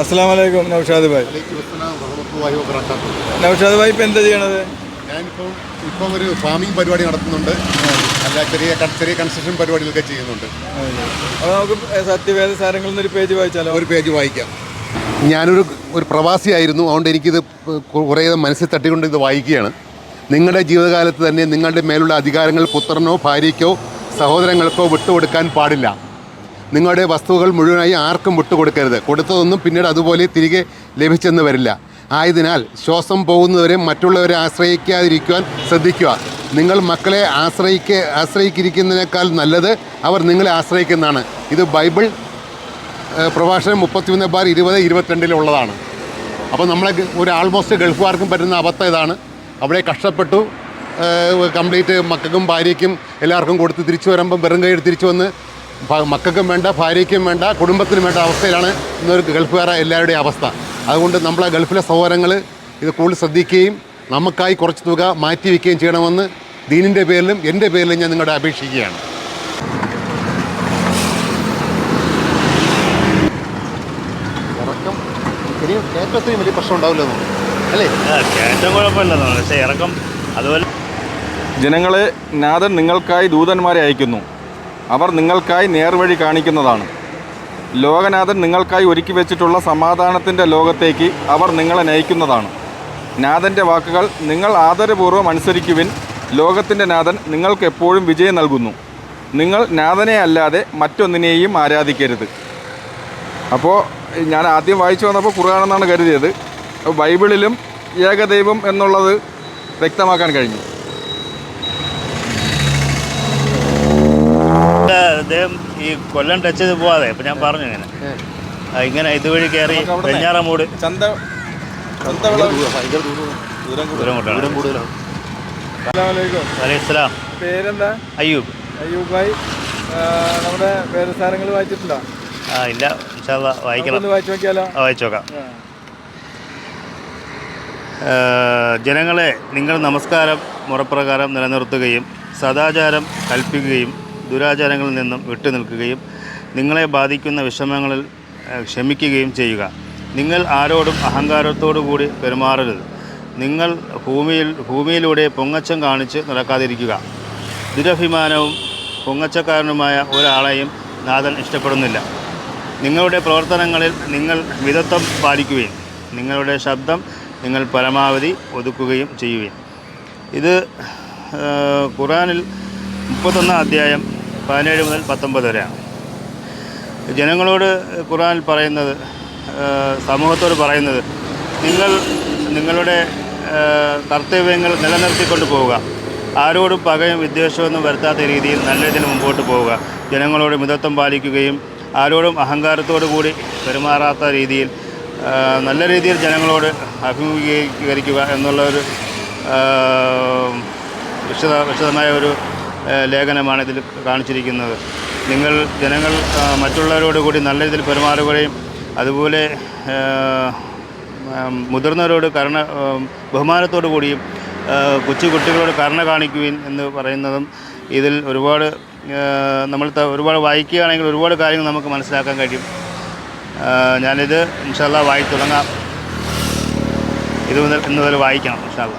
അസ്സാം വലൈക്കും നൗഷാദ് ഭായ്. നൗഷാദ് ഭായ് ഇപ്പം എന്താ ചെയ്യണത്? ഞാനിപ്പോൾ ഇപ്പം ഒരു ഫാമിംഗ് പരിപാടി നടത്തുന്നുണ്ട്. അല്ല ചെറിയ ചെറിയ കൺസ്ട്രക്ഷൻ പരിപാടികളൊക്കെ ചെയ്യുന്നുണ്ട്. അപ്പോൾ നമുക്ക് സത്യവേദ സാരങ്ങളിൽ നിന്നൊരു പേജ് വായിച്ചാലോ? ഒരു പേജ് വായിക്കാം. ഞാനൊരു ഒരു പ്രവാസിയായിരുന്നു. അതുകൊണ്ട് എനിക്കിത് കുറേ മനസ്സിൽ തട്ടിക്കൊണ്ട് ഇത് വായിക്കുകയാണ്. നിങ്ങളുടെ ജീവിതകാലത്ത് തന്നെ നിങ്ങളുടെ മേലുള്ള അധികാരങ്ങൾ പുത്രനോ ഭാര്യയ്ക്കോ സഹോദരങ്ങൾക്കോ വിട്ടുകൊടുക്കാൻ പാടില്ല. നിങ്ങളുടെ വസ്തുക്കൾ മുഴുവനായി ആർക്കും വിട്ടുകൊടുക്കരുത്. കൊടുത്തതൊന്നും പിന്നീട് അതുപോലെ തിരികെ ലഭിച്ചെന്ന് വരില്ല. ആയതിനാൽ ശ്വാസം പോകുന്നവരെ മറ്റുള്ളവരെ ആശ്രയിക്കാതിരിക്കുവാൻ ശ്രദ്ധിക്കുക. നിങ്ങൾ മക്കളെ ആശ്രയിക്ക ആശ്രയിക്കിരിക്കുന്നതിനേക്കാൾ നല്ലത് അവർ നിങ്ങളെ ആശ്രയിക്കുന്നതാണ്. ഇത് ബൈബിൾ പ്രഭാഷണം മുപ്പത്തിമൂന്ന് ബാർ ഇരുപത് ഇരുപത്തിരണ്ടിലുള്ളതാണ് അപ്പോൾ നമ്മളെ ഒരു ആൾമോസ്റ്റ് ഗൾഫുകാർക്കും പറ്റുന്ന അബദ്ധം ഇതാണ്. അവിടെ കഷ്ടപ്പെട്ടു കംപ്ലീറ്റ് മക്കൾക്കും ഭാര്യയ്ക്കും എല്ലാവർക്കും കൊടുത്ത് തിരിച്ചു വരുമ്പം വെറും കയ്യിൽ തിരിച്ചു വന്ന് മക്കൾക്കും വേണ്ട ഭാര്യയ്ക്കും വേണ്ട കുടുംബത്തിനും വേണ്ട അവസ്ഥയിലാണ് ഇന്നൊരു ഗൾഫുകാരെ എല്ലാവരുടെയും അവസ്ഥ. അതുകൊണ്ട് നമ്മളെ ഗൾഫിലെ സഹോദരങ്ങൾ ഇത് കൂടുതൽ ശ്രദ്ധിക്കുകയും നമുക്കായി കുറച്ച് തുക മാറ്റി വയ്ക്കുകയും ചെയ്യണമെന്ന് ദീനിന്റെ പേരിലും എന്റെ പേരിലും ഞാൻ നിങ്ങളുടെ അപേക്ഷിക്കുകയാണ്. ഇറക്കം ഇനി ഏറ്റവും വലിയ പ്രശ്നം ഉണ്ടാവില്ലെന്നു അല്ലേ? ആ, കയറ്റം കുഴപ്പമില്ലെന്നോ പക്ഷേ ഇറക്കം അതുപോലെ ജനങ്ങളെ നാഥൻ നിങ്ങൾക്കായി ദൂതന്മാരെ അയക്കുന്നു. അവർ നിങ്ങൾക്കായി നേർവഴി കാണിക്കുന്നതാണ്. ലോകനാഥൻ നിങ്ങൾക്കായി ഒരുക്കി വെച്ചിട്ടുള്ള സമാധാനത്തിന്റെ ലോകത്തേക്ക് അവർ നിങ്ങളെ നയിക്കുന്നതാണ്. നാഥന്റെ വാക്കുകൾ നിങ്ങൾ ആദരപൂർവം അനുസരിക്കുവിൻ. ലോകത്തിന്റെ നാഥൻ നിങ്ങൾക്ക് എപ്പോഴും വിജയം നൽകുന്നു. നിങ്ങൾ നാഥനെ അല്ലാതെ മറ്റൊന്നിനെയും ആരാധിക്കരുത്. അപ്പോൾ ഞാൻ ആദ്യം വായിച്ചു വന്നപ്പോൾ ഖുർആാനെന്നാണ് കരുതിയത്. ബൈബിളിലും ഏകദൈവം എന്നുള്ളത് വ്യക്തമാക്കാൻ കഴിഞ്ഞു. ഈ കൊല്ലം ടച്ച് ചെയ്ത് പോവാതെ. ഇപ്പം ഞാൻ പറഞ്ഞു ഇങ്ങനെ. ഇങ്ങനെ ഇതുവഴി കയറി വെഞ്ഞാറമൂട് ചന്ത ദൂരം കൂട്ടാണ് പേരെന്താ? അയ്യൂബ്. അയ്യൂബ് ഭായ് നമ്മുടെ വേദസാരങ്ങൾ വായിച്ചിട്ടില്ല ആ ഇല്ല. വായിക്കണം. ഒന്ന് വായിച്ചു നോക്കിയാലോ? വായിച്ചു നോക്കാം. ജനങ്ങളെ നിങ്ങൾ നമസ്കാരം മുറപ്രകാരം നിലനിർത്തുകയും സദാചാരം കൽപ്പിക്കുകയും ദുരാചാരങ്ങളിൽ നിന്നും വിട്ടുനിൽക്കുകയും നിങ്ങളെ ബാധിക്കുന്ന വിഷമങ്ങളിൽ ക്ഷമിക്കുകയും ചെയ്യുക. നിങ്ങൾ ആരോടും അഹങ്കാരത്തോടു കൂടി പെരുമാറരുത്. നിങ്ങൾ ഭൂമിയിൽ ഭൂമിയിലൂടെ പൊങ്ങച്ചം കാണിച്ച് നടക്കാതിരിക്കുക. ദുരഭിമാനവും പൊങ്ങച്ചക്കാരനുമായ ഒരാളെയും നാഥൻ ഇഷ്ടപ്പെടുന്നില്ല. നിങ്ങളുടെ പ്രവർത്തനങ്ങളിൽ നിങ്ങൾ മിതത്വം പാലിക്കുകയും നിങ്ങളുടെ ശബ്ദം നിങ്ങൾ പരമാവധി ഒതുക്കുകയും ചെയ്യുകയും. ഇത് ഖുറാനിൽ മുപ്പത്തൊന്നാം അധ്യായം പതിനേഴ് മുതൽ പത്തൊമ്പത് വരെയാണ്. ജനങ്ങളോട് ഖുറാനിൽ പറയുന്നത് സമൂഹത്തോട് പറയുന്നത് നിങ്ങൾ നിങ്ങളുടെ കർത്തവ്യങ്ങൾ നിലനിർത്തിക്കൊണ്ട് പോവുക. ആരോടും പകയും വിദ്വേഷമൊന്നും വരുത്താത്ത രീതിയിൽ നല്ല രീതിയിൽ മുമ്പോട്ട് പോവുക. ജനങ്ങളോട് മിതത്വം പാലിക്കുകയും ആരോടും അഹങ്കാരത്തോടു കൂടി പെരുമാറാത്ത രീതിയിൽ നല്ല രീതിയിൽ ജനങ്ങളോട് അഭിമുഖീകരിക്കുക എന്നുള്ള ഒരു ആ, വിശദ വിശദമായ ഒരു ലേഖനമാണ് ഇതിൽ കാണിച്ചിരിക്കുന്നത്. നിങ്ങൾ ജനങ്ങൾ മറ്റുള്ളവരോട് കൂടി നല്ല രീതിയിൽ പെരുമാറുകയും അതുപോലെ മുതിർന്നവരോട് കരുണ ബഹുമാനത്തോടു കൂടിയും കൊച്ചു കുട്ടികളോട് കരുണ കാണിക്കുവിൻ എന്ന് പറയുന്നതും ഇതിൽ ഒരുപാട് നമ്മൾ ഒരുപാട് വായിക്കുകയാണെങ്കിൽ ഒരുപാട് കാര്യങ്ങൾ നമുക്ക് മനസ്സിലാക്കാൻ കഴിയും. ഞാനിത് ഇൻഷാല്ല വായി തുടങ്ങാം ഇത് മുതൽ ഇന്ന് മുതൽ വായിക്കണം ഇൻഷാല്ല